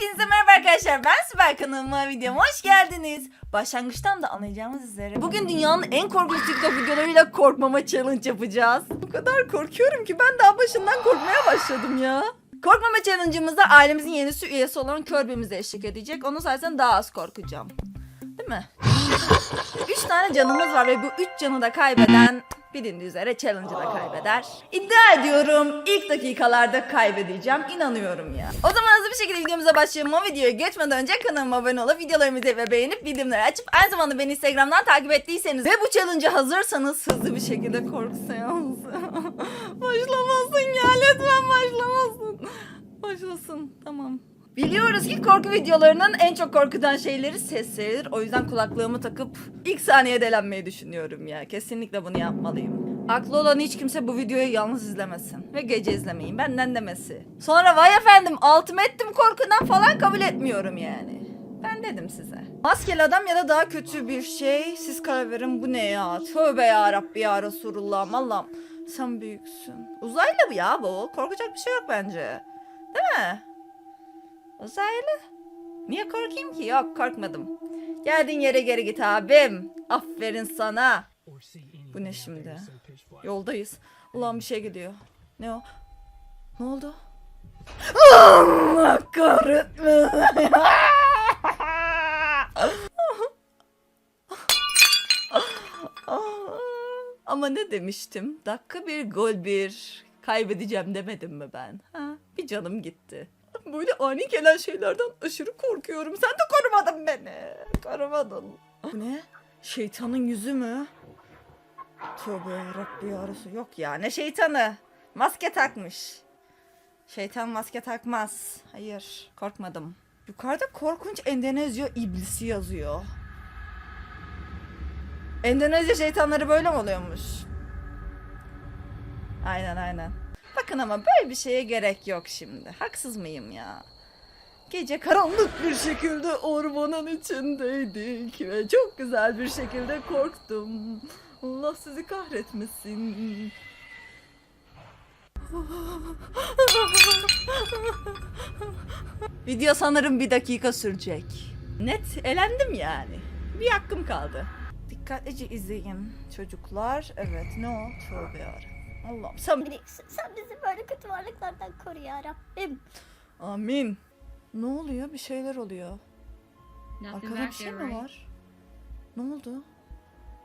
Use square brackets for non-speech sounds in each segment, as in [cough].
Hepinize merhaba arkadaşlar. Ben Süper kanalıma videoma hoş geldiniz. Başlangıçtan da anlayacağımız üzere bugün dünyanın en korkunç TikTok videolarıyla korkmama challenge yapacağız. O kadar korkuyorum ki ben daha başından korkmaya başladım ya. Korkmama challenge'ımızda ailemizin yenisi üyesi olan Kirby'mize eşlik edecek. Onun sayesinde daha az korkacağım. Değil mi? Üç tane canımız var ve bu üç canı da kaybeden bilindiği üzere challenge'ı da kaybeder. İddia ediyorum ilk dakikalarda kaybedeceğim. İnanıyorum ya. O zaman hızlı bir şekilde videomuza başlayalım. O videoya geçmeden önce kanalıma abone olup videolarımı ve beğenip bildirimleri açıp aynı zamanda beni Instagram'dan takip ettiyseniz ve bu challenge'a hazırsanız hızlı bir şekilde korku seansı. [laughs] başlamasın ya lütfen başlamasın. Başlasın tamam. Biliyoruz ki korku videolarının en çok korkutan şeyleri sesleridir. O yüzden kulaklığımı takıp ilk saniyede elenmeyi düşünüyorum ya. Kesinlikle bunu yapmalıyım. Aklı olan hiç kimse bu videoyu yalnız izlemesin. Ve gece izlemeyin. Benden demesi. Sonra vay efendim altımı ettim korkudan falan kabul etmiyorum yani. Ben dedim size. Maskeli adam ya da daha kötü bir şey. Siz karar verin bu ne ya? Tövbe ya Rabbi ya Resulullah. Allah'ım sen büyüksün. Uzaylı bu ya bu. Korkacak bir şey yok bence. Değil mi? Uzaylı. Niye korkayım ki? Yok korkmadım. Geldiğin yere geri git abim. Aferin sana. Bu ne şimdi? Yoldayız. Ulan bir şey gidiyor. Ne o? Ne oldu? Allah kahretmesin. Ama ne demiştim? Dakika bir gol bir. Kaybedeceğim demedim mi ben? Ha? Bir canım gitti. Böyle ani gelen şeylerden aşırı korkuyorum. Sen de korumadın beni. Korumadın. Bu ne? Şeytanın yüzü mü? Tövbe yarabbi yarısı yok ya. Ne şeytanı? Maske takmış. Şeytan maske takmaz. Hayır korkmadım. Yukarıda korkunç Endonezya iblisi yazıyor. Endonezya şeytanları böyle mi oluyormuş? Aynen aynen. Bakın ama böyle bir şeye gerek yok şimdi. Haksız mıyım ya? Gece karanlık bir şekilde ormanın içindeydik ve çok güzel bir şekilde korktum. Allah sizi kahretmesin. Video sanırım bir dakika sürecek. Net elendim yani. Bir hakkım kaldı. Dikkatlice izleyin çocuklar. Evet ne o? Tövbe yarabbim. Allah'ım sen Büyüksün. Sen bizi böyle kötü varlıklardan koru ya Rabbim. Amin. Ne oluyor? Bir şeyler oluyor. Nothing Arkada bir şey mi right? var? Ne oldu?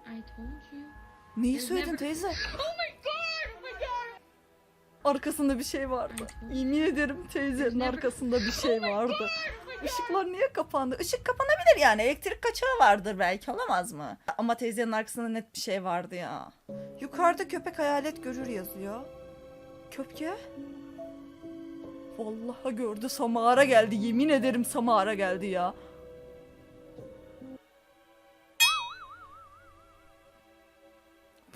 I told you. Neyi There's söyledin never- teyze? [gasps] Oh my god! Oh my god! Arkasında bir şey vardı. Yemin ederim teyzenin never- arkasında bir şey vardı. Işıklar niye kapandı? Işık kapanabilir yani. Elektrik kaçağı vardır belki olamaz mı? Ama teyzenin arkasında net bir şey vardı ya. Yukarıda köpek hayalet görür yazıyor. Köpke? Vallahi gördü Samara geldi. Yemin ederim Samara geldi ya.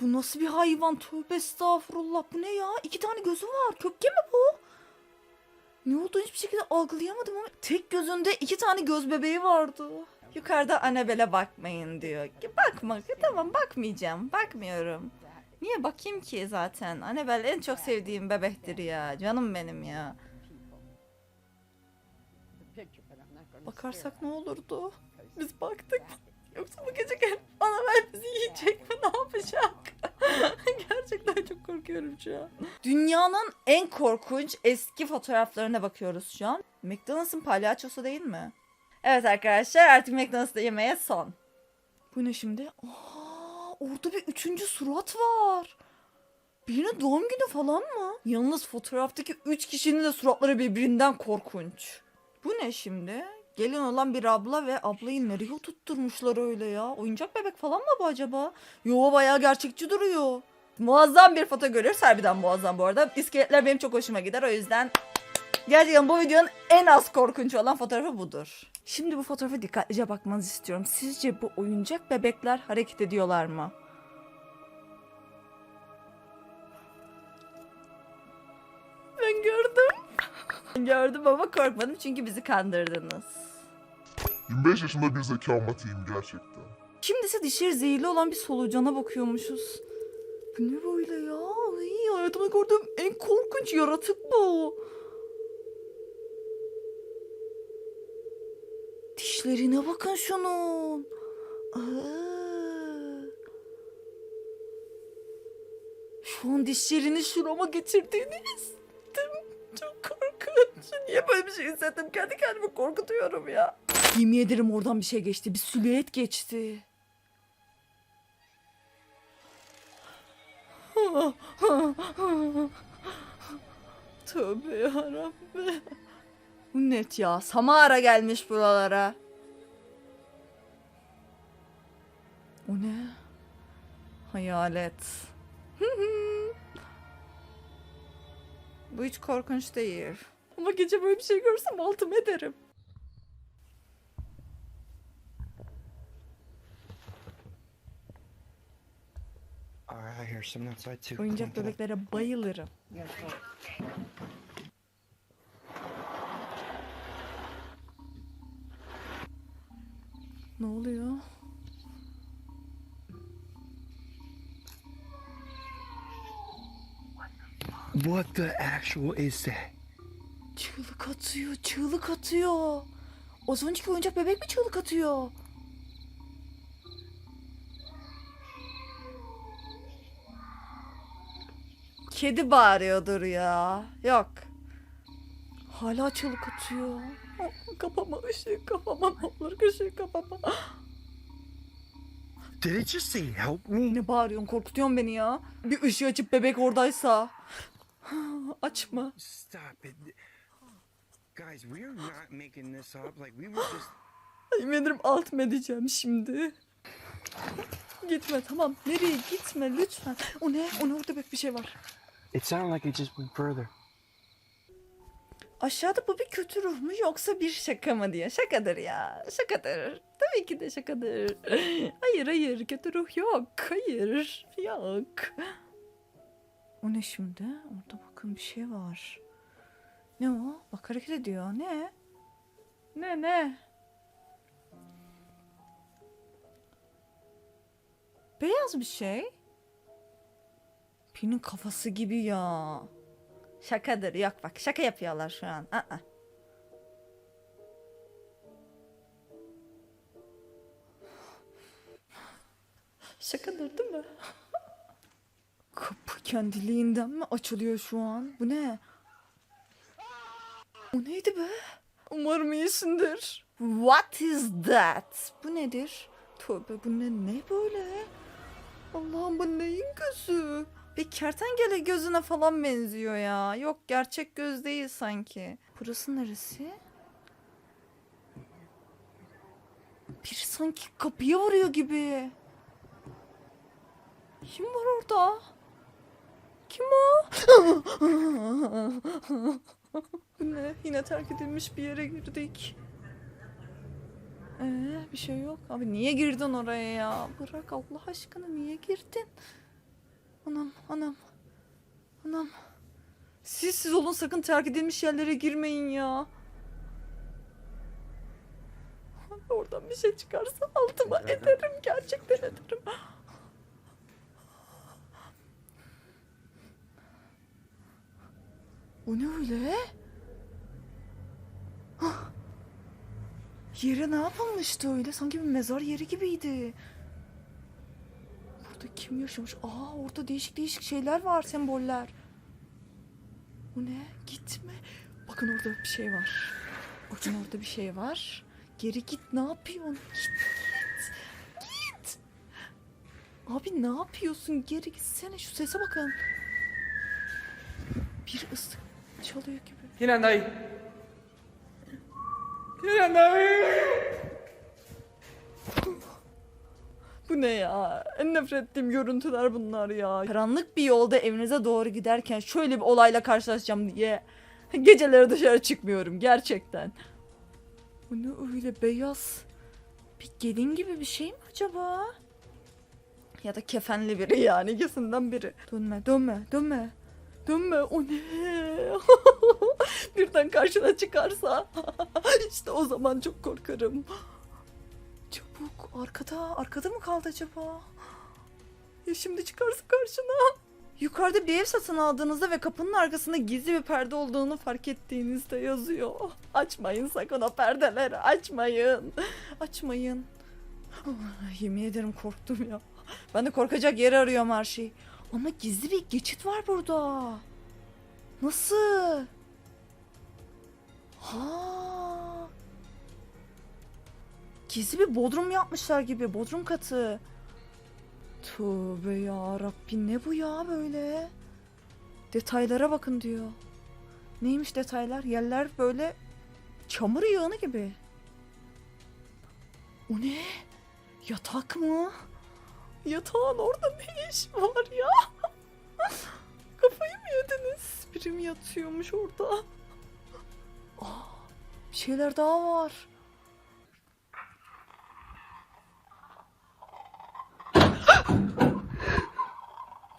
Bu nasıl bir hayvan? Tövbe estağfurullah. Bu ne ya? İki tane gözü var. Köpke mi bu? Ne olduğunu hiçbir şekilde algılayamadım ama tek gözünde iki tane göz bebeği vardı. Yukarıda Annabel'e bakmayın diyor. Ki Bakma. Tamam bakmayacağım. Bakmıyorum. Niye bakayım ki zaten? Annabel en çok sevdiğim bebektir ya. Canım benim ya. Bakarsak ne olurdu? Biz baktık. Yoksa bu gece gelip Annabel bizi yiyecek mi? Ne yapacak? [laughs] Gerçekten çok korkuyorum şu an. Dünyanın en korkunç eski fotoğraflarına bakıyoruz şu an. McDonald's'ın palyaçosu değil mi? Evet arkadaşlar artık McDonald's'ta yemeğe son. Bu ne şimdi? Aa, orada bir üçüncü surat var. Birinin doğum günü falan mı? Yalnız fotoğraftaki üç kişinin de suratları birbirinden korkunç. Bu ne şimdi? Gelin olan bir abla ve ablayı nereye tutturmuşlar öyle ya? Oyuncak bebek falan mı bu acaba? Yo bayağı gerçekçi duruyor. Muazzam bir foto görüyoruz. Harbiden muazzam bu arada. İskeletler benim çok hoşuma gider. O yüzden gerçekten bu videonun en az korkunç olan fotoğrafı budur. Şimdi bu fotoğrafa dikkatlice bakmanızı istiyorum. Sizce bu oyuncak bebekler hareket ediyorlar mı? Ben gördüm. Gördüm ama korkmadım çünkü bizi kandırdınız. 25 yaşında bir zeka matıyım gerçekten. Şimdi ise dişleri zehirli olan bir solucana bakıyormuşuz. Bu ne böyle ya? Ay, hayatımda gördüğüm en korkunç yaratık bu. Dişlerine bakın şunun. Aa. Şu an dişlerini şurama getirdiğini hissettim. [laughs] Çok korkunç. Niye böyle bir şey hissettim? Kendi kendimi korkutuyorum ya. Yemin ederim oradan bir şey geçti. Bir silüet geçti. Tövbe yarabbi. Bu net ya. Samara gelmiş buralara. O ne? Hayalet. Bu hiç korkunç değil. Ama gece böyle bir şey görsem altım ederim. Alright, I hear someone outside too. Come on, Oyuncak bebeklere bayılırım. Ne oluyor? What the actual is that? Çığlık atıyor, çığlık atıyor. Önceki oyuncak bebek mi çığlık atıyor? Kedi bağırıyordur ya. Yok. Hala çığlık atıyor. Kapama ışığı kapama ne olur ışığı kapama. Did it just say help me? Ne bağırıyorsun korkutuyorsun beni ya. Bir ışığı açıp bebek oradaysa. [sighs] Açma. Stop it. Guys, we are not making this up. Like, we were just. [gasps] Yemin alt mı edeceğim şimdi? Gitme tamam. Nereye gitme lütfen. O ne? O ne orada bir şey var. It sounded like it just went further. Aşağıda bu bir kötü ruh mu yoksa bir şaka mı diye. Şakadır ya. Şakadır. Tabii ki de şakadır. [laughs] Hayır hayır kötü ruh yok. Hayır yok. O ne şimdi? Orada bakın bir şey var. Ne o? Bak hareket ediyor. Ne? Ne ne? Beyaz bir şey. Pinin kafası gibi ya. Şakadır. Yok bak şaka yapıyorlar şu an. Aa. Şakadır değil mi? Kapı kendiliğinden mi açılıyor şu an? Bu ne? O neydi be? Umarım iyisindir. What is that? Bu nedir? Tövbe bu ne, ne böyle? Allah'ım bu neyin gözü? Bir kertenkele gözüne falan benziyor ya. Yok gerçek göz değil sanki. Burası neresi? Biri sanki kapıya vuruyor gibi. Kim var orada? Kim o? [laughs] Ne? Yine terk edilmiş bir yere girdik. Ee, bir şey yok. Abi niye girdin oraya ya? Bırak Allah aşkına niye girdin? Anam, anam. Anam. Siz siz olun sakın terk edilmiş yerlere girmeyin ya. Oradan bir şey çıkarsa altıma ederim. Gerçekten ederim. O ne öyle? Hah. Yere ne yapılmıştı öyle? Sanki bir mezar yeri gibiydi. Kim yaşamış? Aa orada değişik değişik şeyler var, semboller. Bu ne? Gitme. Bakın orada bir şey var. Bakın orada bir şey var. Geri git ne yapıyorsun? Git git. Git. Abi ne yapıyorsun? Geri gitsene şu sese bakın. Bir ıslık çalıyor gibi. Kenan dayı. Kenan dayı. Bu ne ya? En nefret ettiğim görüntüler bunlar ya. Karanlık bir yolda evinize doğru giderken şöyle bir olayla karşılaşacağım diye geceleri dışarı çıkmıyorum gerçekten. Bu ne öyle beyaz? Bir gelin gibi bir şey mi acaba? Ya da kefenli biri yani ikisinden biri. Dönme dönme dönme. Dönme o ne? [laughs] Birden karşına çıkarsa [laughs] işte o zaman çok korkarım. Çabuk arkada arkada mı kaldı acaba? Ya şimdi çıkarsa karşına? Yukarıda bir ev satın aldığınızda ve kapının arkasında gizli bir perde olduğunu fark ettiğinizde yazıyor. Açmayın sakın o perdeleri açmayın. Açmayın. Yemin ederim korktum ya. Ben de korkacak yer arıyorum her şey. Ama gizli bir geçit var burada. Nasıl? Ha. Gizli bir bodrum yapmışlar gibi. Bodrum katı. Tövbe ya Rabbi ne bu ya böyle? Detaylara bakın diyor. Neymiş detaylar? Yerler böyle çamur yığını gibi. O ne? Yatak mı? Yatağın orada ne iş var ya? [laughs] Kafayı mı yediniz? Biri mi yatıyormuş orada? Aa, bir şeyler daha var.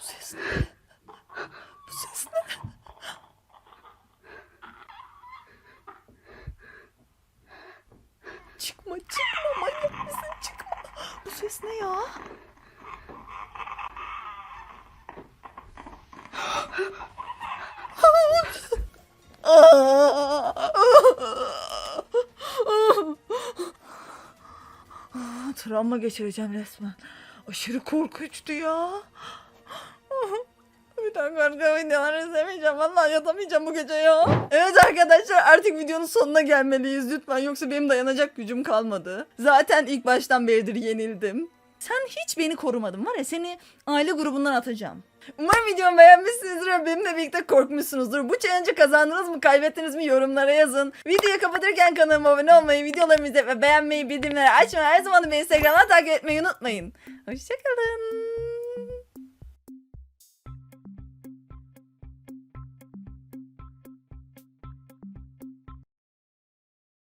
Bu ses ne? Bu ses ne? Çıkma çıkma manyak mısın çıkma. Bu ses ne ya? Travma geçireceğim resmen. Aşırı korkunçtu ya. Daha korku videoları izlemeyeceğim. Vallahi yatamayacağım bu gece ya. Evet arkadaşlar artık videonun sonuna gelmeliyiz lütfen. Yoksa benim dayanacak gücüm kalmadı. Zaten ilk baştan beridir yenildim. Sen hiç beni korumadın var ya seni aile grubundan atacağım. Umarım videomu beğenmişsinizdir ve benimle birlikte korkmuşsunuzdur. Bu challenge'ı kazandınız mı kaybettiniz mi yorumlara yazın. Videoyu kapatırken kanalıma abone olmayı, videolarımı izlemeyi ve beğenmeyi, bildirimleri açmayı, her zaman da beni Instagram'dan takip etmeyi unutmayın. Hoşçakalın.